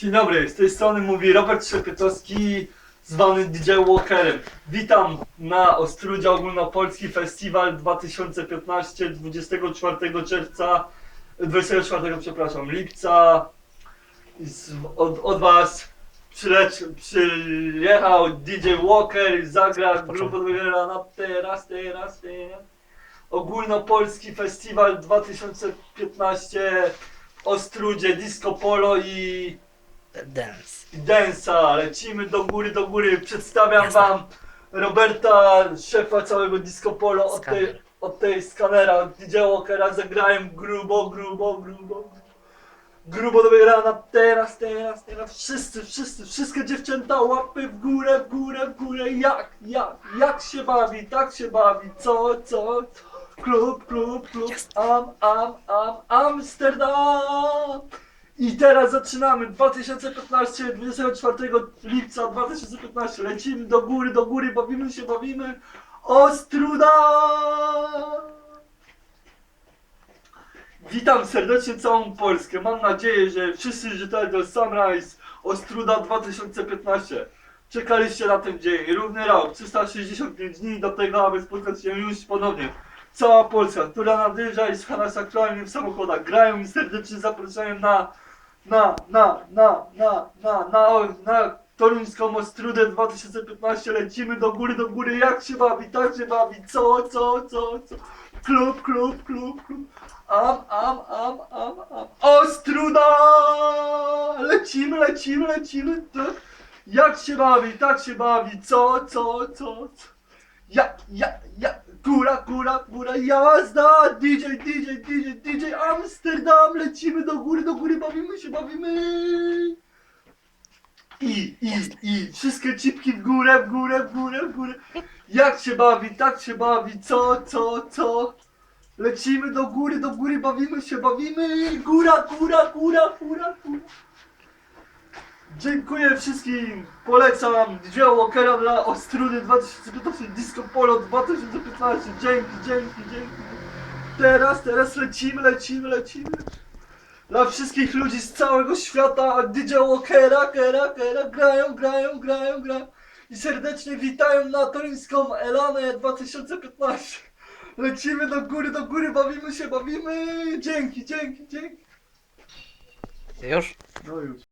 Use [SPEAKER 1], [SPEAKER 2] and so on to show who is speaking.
[SPEAKER 1] Dzień dobry, z tej strony mówi Robert Szepietowski, zwany DJ Walkerem. Witam na Ostrudzie Ogólnopolski Festiwal 2015 24 czerwca, 24 przepraszam, lipca. Od, od was przyleć, przyjechał DJ Walker i zagra grupę gra na teraz, teraz, teraz. Ogólnopolski Festiwal 2015 w Ostrudzie Disco Polo i
[SPEAKER 2] Dance.
[SPEAKER 1] Densa. Lecimy do góry, do góry. Przedstawiam wam Roberta, szefa całego Disco Polo od tej, od tej skanera, od DJ Walkera. Zagrałem grubo, grubo, grubo. Grubo do wygrana. Teraz, teraz, teraz. Wszyscy, wszyscy, wszystkie dziewczęta łapy w górę, w górę, w górę. Jak, jak, jak się bawi, tak się bawi. Co, co, co. Klub, klub, klub. Am, am, am, Amsterdam. I teraz zaczynamy 2015, 24 lipca 2015. Lecimy do góry, do góry, bawimy się, bawimy. Ostruda! Witam serdecznie całą Polskę. Mam nadzieję, że wszyscy do Sunrise Ostruda 2015. Czekaliście na ten dzień, równy rok, 365 dni do tego, aby spotkać się już ponownie. Cała Polska, która nadjeżdża i słucha nas aktualnie w samochodach, grają i serdecznie zapraszają na na, na, na, na, na, na, na toruńską Ostrudę 2015 lecimy do góry, do góry, jak się bawi, tak się bawi, co, co, co, co, klub, klub, klub, klub, am, am, am, am, am, Ostruda, lecimy, lecimy, lecimy, tak, jak się bawi, tak się bawi, co, co, co, co, ja, ja, ja, góra, góra, góra, jazda, DJ, DJ, DJ, DJ, Amsterdam, lecimy do góry, do góry, bawimy się, bawimy. I, i, i, wszystkie cipki w górę, w górę, w górę, w górę. Jak się bawi, tak się bawi, co, co, co. Lecimy do góry, do góry, bawimy się, bawimy. Góra, góra, góra, góra, góra. Dziękuję wszystkim, polecam DJ Walkera dla Ostrudy 2015 Disco Polo 2015, dzięki, dzięki, dzięki. Teraz, teraz lecimy, lecimy, lecimy. Dla wszystkich ludzi z całego świata DJ Walkera, Kera, Kera, grają, grają, grają, grają. I serdecznie witają na toruńską Elanę 2015. Lecimy do góry, do góry, bawimy się, bawimy. Dzięki, dzięki, dzięki.
[SPEAKER 2] Już?
[SPEAKER 1] No już.